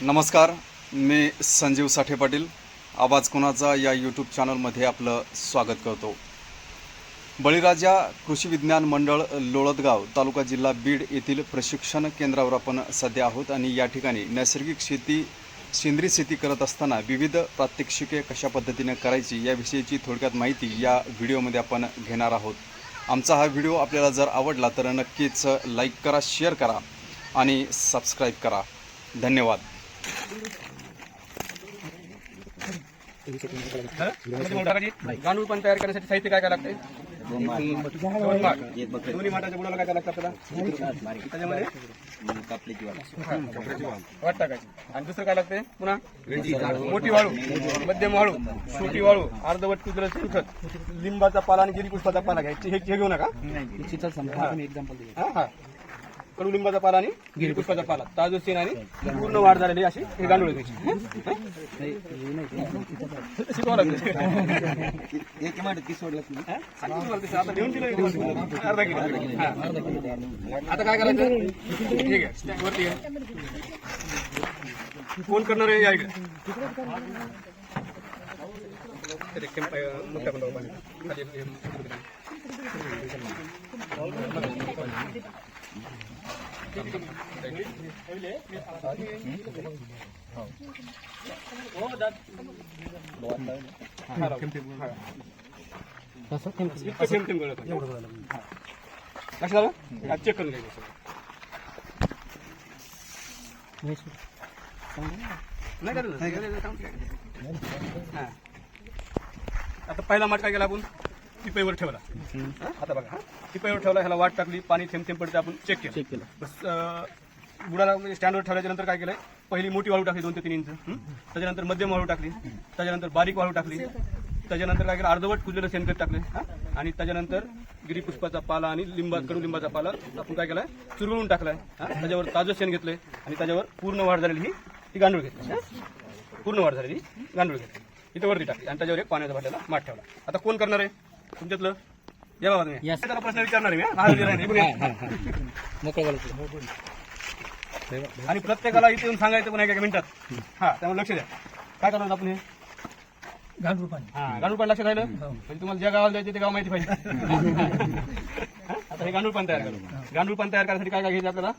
नमस्कार मी संजीव साठे पाटील. आवाज कुणाचा? या यूट्यूब चॅनलमध्ये आपलं स्वागत करतो. बळीराजा कृषी विज्ञान मंडळ लोळदगाव तालुका जिल्हा बीड येथील प्रशिक्षण केंद्रावर आपण सध्या आहोत आणि या ठिकाणी नैसर्गिक शेती सेंद्रिय शेती करत असताना विविध प्रात्यक्षिके कशा पद्धतीने करायची याविषयीची थोडक्यात माहिती या व्हिडिओमध्ये आपण घेणार आहोत. आमचा हा व्हिडिओ आपल्याला जर आवडला तर नक्कीच लाईक करा शेअर करा आणि सबस्क्राईब करा. धन्यवाद. गांडूळ पण तयार करण्यासाठी साहित्य काय काय माठ. दोन्ही माठाच्या बुडाला काय काय लागतं आपल्याला? त्याच्यामध्ये? हा, कपड्याची वाट टाकायची. आणि दुसरं काय लागतंय? पुन्हा? मोठी वाळू. मध्यम वाळू. छोटी वाळू. अर्धवट कुजलं शेणखत लिंबाचा पाला आणि गिरी पुष्पाचा पाला घ्यायची. हे घेऊ नका. हा, हा. कडू लिंबाचा पाला आणि गिरी पुष्पाचा पाला ताजू शेण आणि पूर्ण वाढ झालेली अशी हे गांडूळ घ्यायची हा? अर्धा किलो हा. आता काय करायचं ठीक आहे स्टॅक वरती आहे कोण करणार आहे या इकडे सेम सेम गळत लक्षात आलं आज चेक करून घ्यायचं नाही काय? आता पहिला माठ काय केला आपण टिपाईवर ठेवला. हा? आता बघा हा? टिपाईवर ठेवला ह्याला वाट टाकली पाणी थेंब थेंब पडते आपण चेक केलं. चेक केलं. बस अं, बुडाला म्हणजे स्टँडवर ठेवल्याच्या नंतर काय केलंय? पहिली मोठी वाळू टाकली दोन ते तीन इंच. हं? त्याच्यानंतर मध्यम वाळू टाकली. त्याच्यानंतर बारीक वाळू टाकली. त्याच्यानंतर काय केलं? अर्धवट कुजलेलं शेणखत टाकले आणि त्याच्यानंतर गिरीपुष्पाचा पाला आणि लिंबा कडू लिंबाचा पाला आपण काय केलाय? चुरगळून टाकलाय हा? त्याच्यावर ताजं शेण घेतलंय आणि त्याच्यावर पूर्ण वाढ झालेली ही ती गांडूळ घेतली हा? पूर्ण वाढ झालेली गांडूळ घेतली. इथं वरती टाकली आणि त्याच्यावर एक पाण्याचा बाटल्याला माठ ठेवला. आता कोण करणार आहे? तुमच्यातलं? या बाबा तुम्ही. त्याला प्रश्न विचारणार आहे मी, हा? आहे. आणि प्रत्येकाला इथे येऊन सांगायचं पण एका मिनिटात. हा त्यामुळे लक्ष द्या. काय करणार आपण हे? गांडूळ पाणी. हा गांडूळ पाणी लक्षात राहिलं? म्हणजे तुम्हाला ज्या गावाला जायचं ते गाव माहिती पाहिजे. हा? आता हे गांडूळ पाणी तयार करू. गांडूळ पाणी तयार करण्यासाठी काय काय घ्यायचं आपल्याला?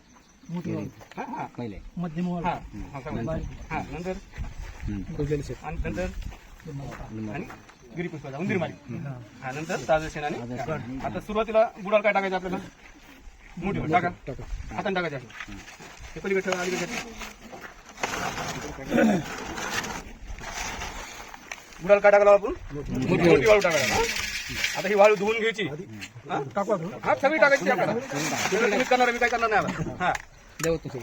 मोठी. हा हा. मध्यम. हा. हा, सांगा. हा. नंतर? आणि नंतर? आणि? गिरीपुष्पाचा उंदीर मारी. हा नंतर ताजं शेण आणि आता सुरुवातीला बुडाला काय टाकायचं आपल्याला? मोठी टाका. हाताने टाकायचं असं. हे पलीकडे ठेवा अलीकडे. बुडाला काय टाकायला आपण? मोठी वाळू टाकायला हा? आता ही वाळू धुवून घ्यायची. हा? हा सगळी टाकायची आपल्याला. तुम्ही करणार मी काय करणार नाही आता. हा. एक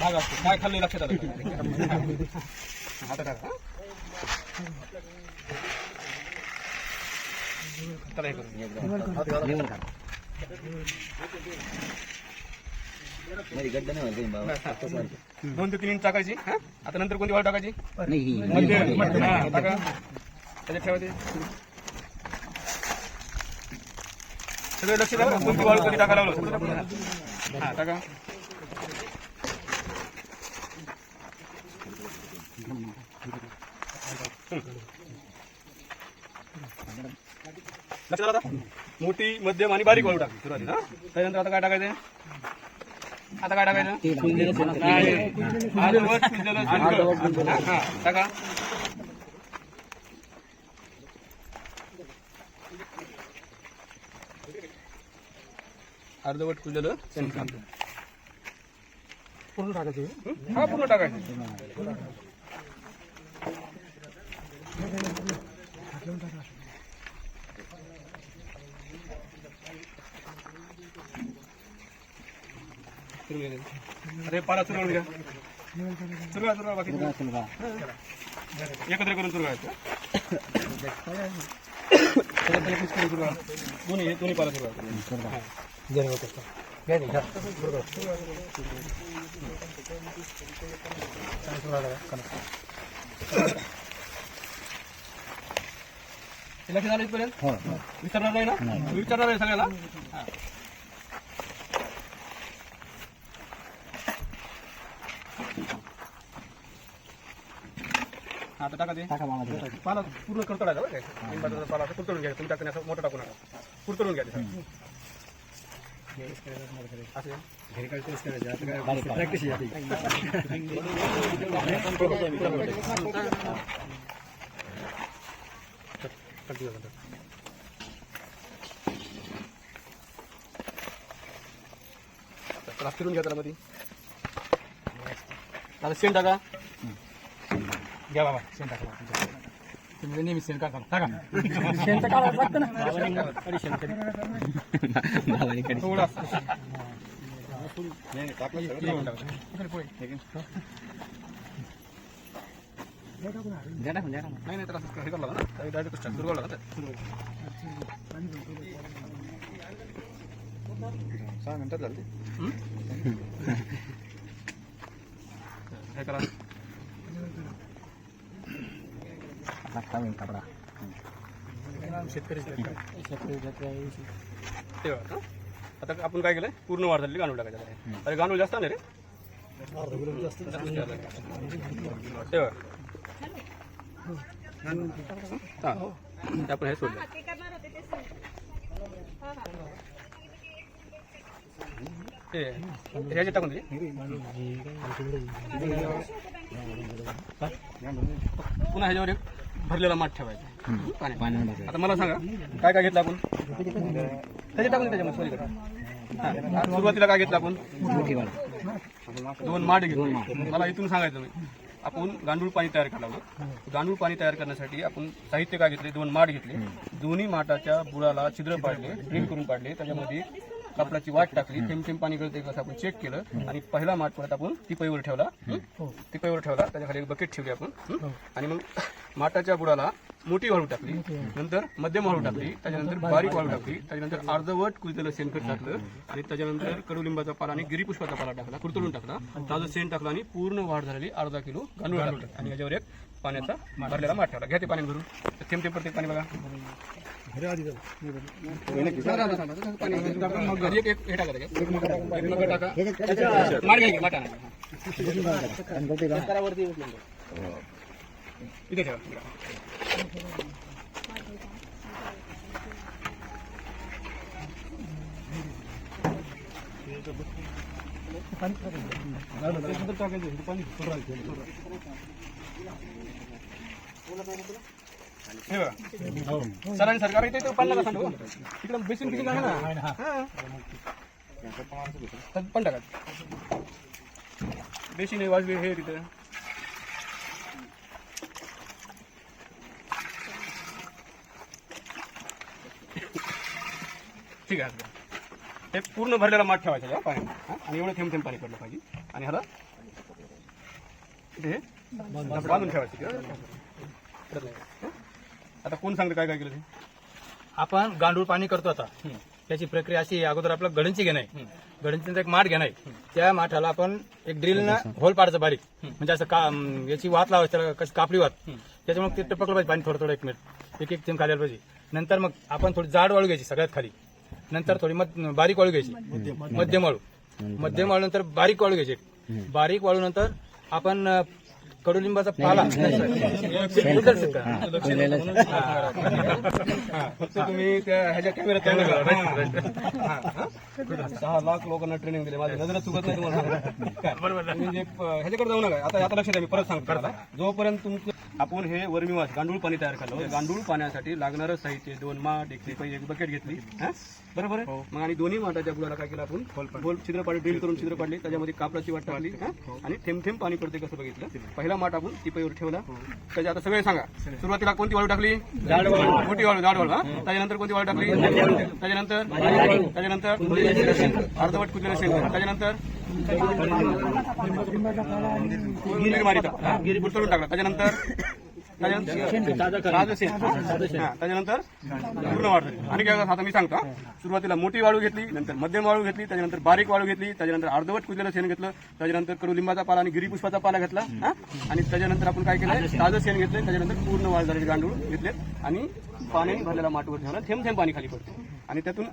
भाग असतो. काय खाल्लं लक्षात आलं का? आता टाका. दोन ते तीन इंच टाकायची आता नंतर कोणती वाळ टाकायची? टाका. त्याच्यात सगळे लक्ष द्या. कोणती वाळू कधी टाकायला लावलं? हा टाका. लक्षात आलं आता मोठी मध्यम आणि बारीक वाळू टाकली सुरुवातीला? त्याच्यानंतर आता काय टाकायचं आता काय टाकायचं. अर्धवट. हा, हा, टाका अर्धवट कुजलेलं. पूर्ण टाकायचे हा पूर्ण टाकायचं अरे पाला चुरवून घ्या चुरवा चुरवा बाकी. एकत्र करून चुरवायचं दोन्ही हे दोन्ही पाला चुरवा जरा करतो घ्या घ्या. हे लक्षात आलं इथपर्यंत विचारणार नाही ना विचारणार आहे सगळ्याला हा. हा, आता टाका ते टाका मामा ते. पाला पूर्ण करतोडायचा बरं काय लिंबाचा पाला असं कुरतडून घ्यायचा तुम्ही टाकताना असं मोठं टाकू नका कुरतडून घ्यायचं असं बारीक प्रॅक्टिस आहे आपली. त्याला फिरून घ्या त्याला मध्ये आता शेण टाका. घ्या बाबा शेण टाका. तुम्ही नेहमी शेण टाका. टाका तर काढावंच लागतं ना. थोडा द्या शेतकरी शेतकरी शेतकरी. तेव्हा हं? आता आपण काय केलंय पूर्ण वाढ झालेली गांडूळ टाकायचं आहे. अरे गांडूळ जास्त आले रे तेव्हा हा ते आपण हे सोडलं ह्याचे टाकून दे पुन्हा ह्याच्यावर एक भरलेला माठ ठेवायचा. आता मला सांगा काय काय घेतलं आपण? त्याचे टाकून त्याच्यामध्ये सॉरी करा सुरुवातीला काय घेतलं आपण. दोन माठ घेतले. मला इथून सांगायचं नाही. आपण गांडूळ पाणी तयार करावं. लागलो गांडूळ पाणी तयार करण्यासाठी आपण साहित्य काय घेतले? दोन माठ घेतले. दोन्ही माठाच्या बुडाला छिद्र पाडले ड्रिल करून पाडले. त्याच्यामध्ये कापडाची वाट टाकली. थेंब थेंब पाणी गळते कसं आपण चेक केलं. आणि पहिला माठ परत आपण टिपईवर ठेवला. टिपईवर ठेवला. त्याच्याखाली एक बकेट ठेवली आपण. आणि मग माठाच्या बुडाला मोठी वाळू टाकली. नंतर मध्यम वाळू टाकली. त्याच्यानंतर बारीक वाळू टाकली. त्याच्यानंतर अर्धवट कुजलेलं शेणखत टाकलं. आणि त्याच्यानंतर कडुलिंबाचा पाला आणि गिरीपुष्पाचा पाला टाकला. कुरतडून टाकला. ताजं शेण टाकलं आणि पूर्ण वाढ झालेली अर्धा किलो गांडूळ टाकलं. आणि याच्यावर एक पाण्याचा भरलेला माठ ठेवला. घ्या ते पाणी भरून. थेंब थेंब प्रत्येक पाणी बघा मग घरी एक हे टाका टाका. माठ घ्या? इथे ठेवा. सरांनी सरकार इथे सांगू? तिकडे बेसिन किती आहे ना? पण टाका बेसिन आहे वाजवी हे तिथं. ठीक आहे. हे पूर्ण भरलेला माठ ठेवायचा या पाणी. आणि एवढं थेंब थेंब पाणी पडलं पाहिजे. आणि ह्याला हे. बांधून ठेवायचं. हं? आता कोण सांगतं काय काय केलं ते? आपण गांडूळ पाणी करतो आता. त्याची प्रक्रिया अशी आहे अगोदर आपलं गडंची घेणं आहे. गडंचीचा एक माठ घेणं आहे. त्या माठाला आपण एक ड्रिलनं होल पाडायचं बारीक. म्हणजे असं का अं, याची वात लावायची त्याला कशी कापडी वात. त्याच्यामुळे ते टपकलं पाहिजे पाणी थोडं थोडं एक मिनिट. एक एक थेंब खाली आलं पाहिजे. नंतर मग आपण थोडी जाड वाळू घ्यायची सगळ्यात खाली. नंतर थोडी मध बारीक वाळू घ्यायची. मध्यम वाळू. मध्यम वाळू. नंतर बारीक वाळू घ्यायची. बारीक वाळू नंतर आपण कडुलिंबाचा पाला. हा, फक्त तुम्ही त्या ह्याच्या कॅमेऱ्यात. हा, हा. सहा लाख लोकांना ट्रेनिंग दिले. माझी नजर चुकत नाही तुम्हाला. काय? तुम्ही जे, अ, ह्याच्याकडे जाऊ नका. आता आता लक्षात द्या मी परत सांगतो तुम्हाला. जोपर्यंत तुमचं आपण हे वर्मीवास गांडूळ पाणी तयार केलं गांडूळ पाण्यासाठी लागणारं साहित्य दोन माठ एक पहिले एक बकेट घेतली. हा? बरोबर आहे? मग आणि दोन्ही माठाच्या बुडाला काय केलं आपण? गोल छिद्र पाडी ड्रिल करून छिद्र पाडली त्याच्यामध्ये कापडाची वाट टाकली. हा? आणि थेंब थेंब पाणी पडते कसं बघितलं? पहिला माठ आपण टिपईवर ठेवला. त्याच्या आता सगळे सांगा. सुरुवातीला कोणती वाळू टाकली? मोठी वाळू जाड वाळू हा? त्याच्यानंतर कोणती वाळू टाकली? त्याच्यानंतर? त्याच्यानंतर? अर्धवट कुजलेलं शेंग. त्याच्यानंतर? हा, बुडतळून टाकला. त्याच्यानंतर? त्याच्यानंतर. हा, पूर्ण वाढ झाली आणि काय आता मी सांगतो. सुरुवातीला मोठी वाळू घेतली नंतर मध्यम वाळू घेतली त्याच्यानंतर बारीक वाळू घेतली त्याच्यानंतर अर्धवट कुजलेलं शेण घेतलं त्याच्यानंतर कडुलिंबाचा पाला आणि गिरीपुष्पाचा पाला घेतला? आणि त्याच्यानंतर आपण काय केलं ताजं शेण घेतलं त्याच्यानंतर पूर्ण वाढ झालेले गांडूळ घेतले आणि पाणी भरलेला माठवर ठेवला थेंब थेंब पाणी खाली पडते आणि त्यातून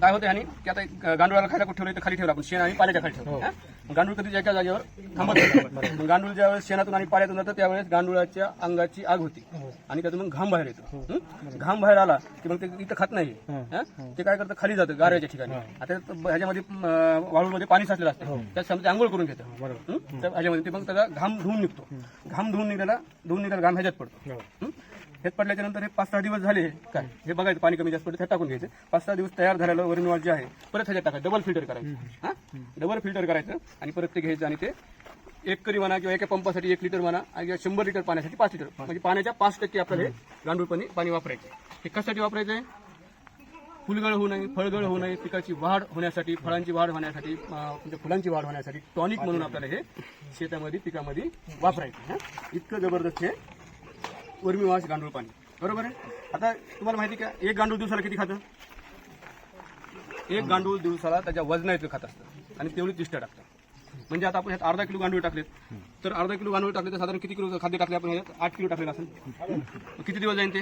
काय होते आणि की आता एक गांडुळाला खायला कुठे ठेवलं तर खाली ठेवलं आपण. शेण आणि पाण्याच्या खाली ठेवलं हा? गांडूळ कधी एका जागेवर थांबत नाही. मग गांडूळ ज्यावेळेस शेणातून आणि पाण्यातून जातं त्यावेळेस गांडुळाच्या अंगाची आग होती. आणि त्यातून मग घाम बाहेर येतो. हं? घाम बाहेर आला की मग ते इथं खात नाही हा? ते काय करतं? खाली जातं गाऱ्याच्या ठिकाणी. आता त- ह्याच्यामध्ये अं, वाळूमध्ये पाणी साचलेलं असतं. त्यात समजा आंघोळ करून घेतं. हं? त्या ह्याच्यामध्ये ते मग त्याला घाम धुवून निघतो. घाम धुवून निघाला धुवून निघाला घाम ह्याच्यात पडतो. हं? ह्यात पडल्याच्या नंतर हे पाच सहा दिवस झाले काय? हे बघायचं पाणी कमी जास्त पडतं त्यात टाकून घ्यायचं. पाच सहा दिवस तयार झालेलं वरणवाळ जे आहे परत ह्याच्यात टाकायचं डबल फिल्टर करायचं. हा? डबल फिल्टर करायचं आणि परत ते घ्यायचं आणि ते एक करी म्हणा किंवा एका पंपासाठी एक लिटर म्हणा किंवा शंभर लिटर पाण्यासाठी पाच लिटर म्हणजे पाण्याच्या पाच टक्के आपल्याला हे गांडूळ पाणी वापरायचं. हे कशासाठी वापरायचं आहे? फुलगळ होऊ नये फळगळ होऊ नये पिकाची वाढ होण्यासाठी फळांची वाढ होण्यासाठी म्हणजे फुलांची वाढ होण्यासाठी टॉनिक म्हणून आपल्याला हे शेतामध्ये पिकामध्ये वापरायचं हं? इतकं जबरदस्त हे उर्मिवास गांडूळ पाणी. बरोबर आहे? आता तुम्हाला माहिती का एक गांडूळ दिवसाला किती खातं? एक गांडूळ दिवसाला त्याच्या वजना इथलं खात असतं आणि तेवढी तिष्ट टाकतं म्हणजे आता आपण ह्यात अर्धा किलो गांडूळ टाकलेत. तर अर्धा किलो गांडूळ टाकले तर साधारण किती किलो खाद्य टाकले आपण ह्यात? आठ किलो टाकलेलं असेल. मग किती दिवस जाईल ते?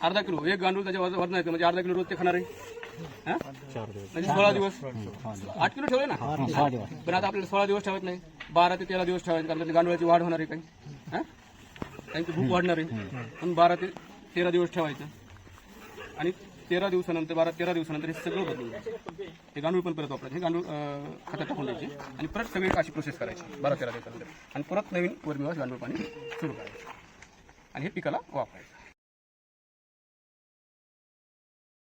अर्धा किलो. एक गांडूळ त्याच्या वजन वजन येतं. म्हणजे अर्धा किलो रोज ते खाणार आहे. हा? म्हणजे सोळा दिवस. आठ किलो ठेवले ना? दिवस. पण आता आपल्याला सोळा दिवस ठेवत नाही. बारा ते तेरा दिवस ठेवायचे कारण त्याची गांडुळाची वाढ होणार आहे काही. हा? त्यांची भूक वाढणार आहे. पण बारा ते तेरा दिवस ठेवायचं. आणि तेरा दिवसानंतर बारा तेरा दिवसानंतर हे सगळं बदलून. हे गांडूळ पण परत वापरायचे. हे गांडूळ अं, खतात टाकून द्यायचे. आणि परत सगळी अशी प्रोसेस करायची. बारा तेरा दिवसानंतर. आणि परत नवीन वर्मीवास गांडूळ पाणी सुरू करायचं. आणि हे पिकाला वापरायचं.